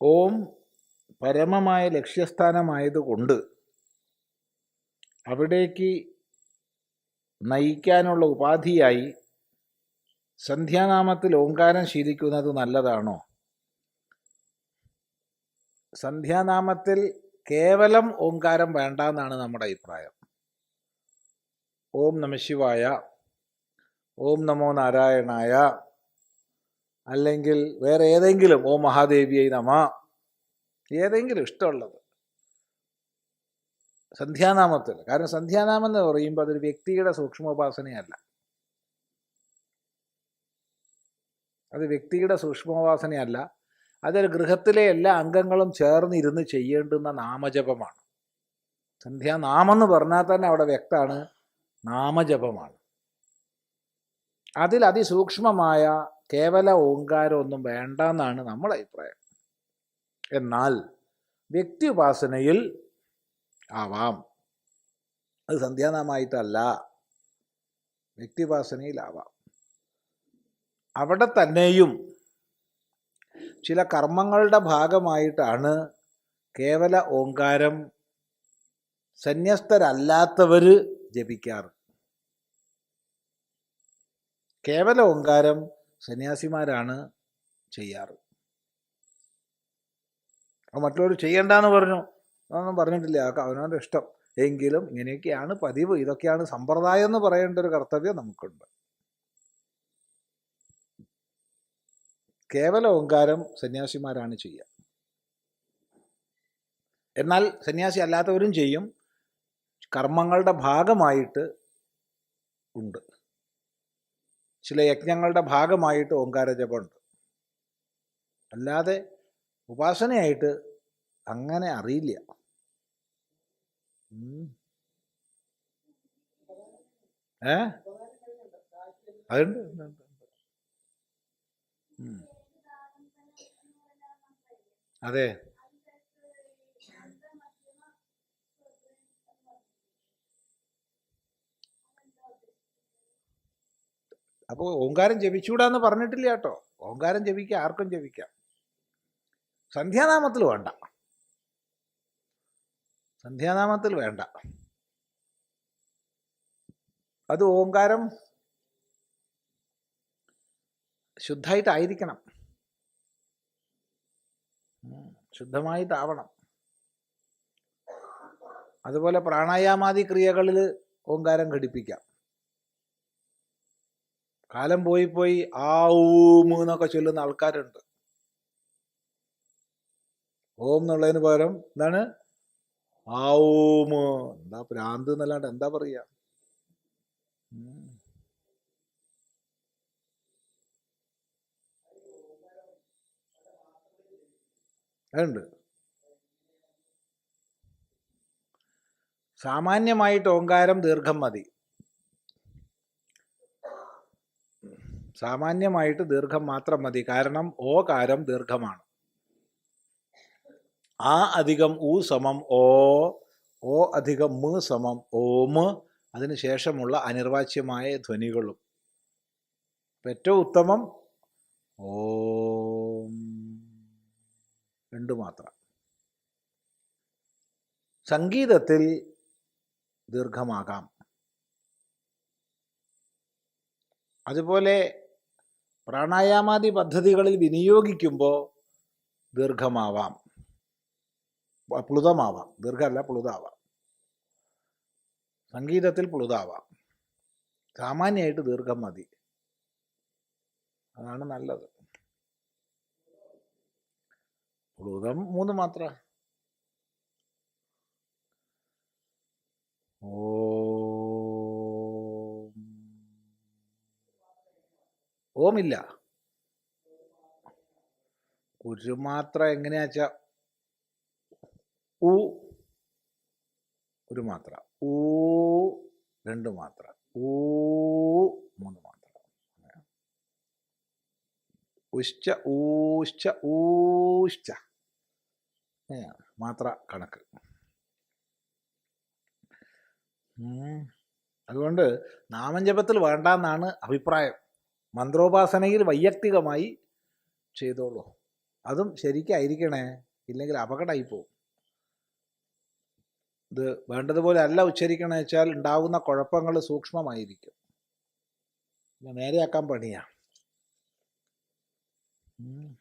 ഓം പരമമായ ലക്ഷ്യസ്ഥാനമായതുകൊണ്ട് അവിടേക്ക് നയിക്കാനുള്ള ഉപാധിയായി സന്ധ്യാനാമത്തിൽ ഓങ്കാരം ശീലിക്കുന്നത് നല്ലതാണോ? സന്ധ്യാനാമത്തിൽ കേവലം ഓങ്കാരം വേണ്ട എന്നാണ് നമ്മുടെ അഭിപ്രായം. ഓം നമശിവായ ഓം നമോ നാരായണായ അല്ലെങ്കിൽ വേറെ ഏതെങ്കിലും ഓ മഹാദേവിയെ നമ ഏതെങ്കിലും ഇഷ്ടമുള്ളത്. സന്ധ്യാനാമത്തിൽ. കാരണം സന്ധ്യാനാമം എന്ന് പറയുമ്പോൾ അതൊരു വ്യക്തിയുടെ സൂക്ഷ്മോപാസനയല്ല. അത് വ്യക്തിയുടെ സൂക്ഷ്മോപാസനയല്ല. അതൊരു ഗൃഹത്തിലെ എല്ലാ അംഗങ്ങളും ചേർന്നിരുന്ന് ചെയ്യേണ്ടുന്ന നാമജപമാണ്. സന്ധ്യാനാമം എന്ന് പറഞ്ഞാൽ തന്നെ അവിടെ വ്യക്തമാണ് നാമജപമാണ്. അതിൽ അതിസൂക്ഷ്മമായ കേവല ഓങ്കാരമൊന്നും വേണ്ട എന്നാണ് നമ്മുടെ അഭിപ്രായം. എന്നാൽ വ്യക്തി ഉപാസനയിൽ ആവാം. അത് സന്ധ്യാനാമായിട്ടല്ല. വ്യക്തി ഉപാസനയിലാവാം അവിടെ തന്നെയും ചില കർമ്മങ്ങളുടെ ഭാഗമായിട്ടാണ് കേവല ഓങ്കാരം സന്യസ്തരല്ലാത്തവർ ജപിക്കാറ്. കേവല ഓങ്കാരം സന്യാസിമാരാണ് ചെയ്യാറ്. അത് മറ്റുള്ളവർ ചെയ്യണ്ടെന്ന് പറഞ്ഞു. അതൊന്നും പറഞ്ഞിട്ടില്ല. അവനവന്റെ ഇഷ്ടം. എങ്കിലും ഇങ്ങനെയൊക്കെയാണ് പതിവ്. ഇതൊക്കെയാണ് സമ്പ്രദായം എന്ന് പറയേണ്ട ഒരു കർത്തവ്യം നമുക്കുണ്ട്. കേവല ഓങ്കാരം സന്യാസിമാരാണ് ചെയ്യുക എന്നാൽ സന്യാസി അല്ലാത്തവരും ചെയ്യും. കർമ്മങ്ങളുടെ ഭാഗമായിട്ട് ഉണ്ട്. ചില യജ്ഞങ്ങളുടെ ഭാഗമായിട്ട് ഓങ്കാര ജപമുണ്ട് അല്ലാതെ ഉപാസനയായിട്ട് അങ്ങനെ അറിയില്ല. ഏ? അതുണ്ട്. അതെ. അപ്പോൾ ഓങ്കാരം ജപിച്ചൂടാന്ന് പറഞ്ഞിട്ടില്ല കേട്ടോ. ഓങ്കാരം ജപിക്കാം ആർക്കും ജപിക്കാം. സന്ധ്യാനാമത്തിൽ വേണ്ട. സന്ധ്യാനാമത്തിൽ വേണ്ട. അത് ഓങ്കാരം ശുദ്ധമായിട്ടായിരിക്കണം ശുദ്ധമായിട്ടാവണം. അതുപോലെ പ്രാണായാമാദി ക്രിയകളിൽ ഓങ്കാരം ഘടിപ്പിക്കാം. കാലം പോയി പോയി ആ ഊമ് എന്നൊക്കെ ചൊല്ലുന്ന ആൾക്കാരുണ്ട്. ഓം എന്നുള്ളതിന് പകരം എന്താണ്? ആ ഊമ് എന്താ ഭ്രാന്ത് എന്നല്ലാണ്ട് എന്താ പറയാ? ഉം. അതുണ്ട്. സാമാന്യമായിട്ട് ഓങ്കാരം ദീർഘം മതി. സാമാന്യമായിട്ട് ദീർഘം മാത്രം മതി. കാരണം ഓകാരം ദീർഘമാണ്. ആ അധികം ഊ സമം ഓ ഓ അധികം മ് സമം ഓം അതിന് ശേഷമുള്ള അനിർവാച്യമായ ധ്വനികളും. ഏറ്റവും ഉത്തമം ഓം. രണ്ടു മാത്രം. സംഗീതത്തിൽ ദീർഘമാകാം. അതുപോലെ പ്രാണായാമാദി പദ്ധതികളിൽ വിനിയോഗിക്കുമ്പോൾ ദീർഘമാവാം. പ്ലുതമാവാം. ദീർഘമല്ല പ്ലുതാവാം. സംഗീതത്തിൽ പ്ലുതാവാം. സാമാന്യമായിട്ട് ദീർഘം മതി. അതാണ് നല്ലത്. പ്ലുതം മൂന്ന് മാത്ര. ഓമില്ല. ഒരു മാത്ര എങ്ങനെയാച്ച ഊ ഒരു മാത്ര. ഊ രണ്ട് മാത്ര. ഊ മൂന്ന് മാത്ര. ഉശ്ച ഊശ്ച ഊശ്ച. മാത്ര കണക്ക്. അതുകൊണ്ട് നാമജപത്തിൽ വേണ്ടെന്നാണ് അഭിപ്രായം. മന്ത്രോപാസനയിൽ വൈയക്തികമായി ചെയ്തോളൂ. അതും ശരിക്കായിരിക്കണേ? ഇല്ലെങ്കിൽ അപകടമായി പോകും ഇത് വേണ്ടതുപോലെ അല്ല ഉച്ചരിക്കണ വെച്ചാൽ ഉണ്ടാകുന്ന കുഴപ്പങ്ങൾ സൂക്ഷ്മമായിരിക്കും. നേരെയാക്കാൻ പണിയാ. ഉം.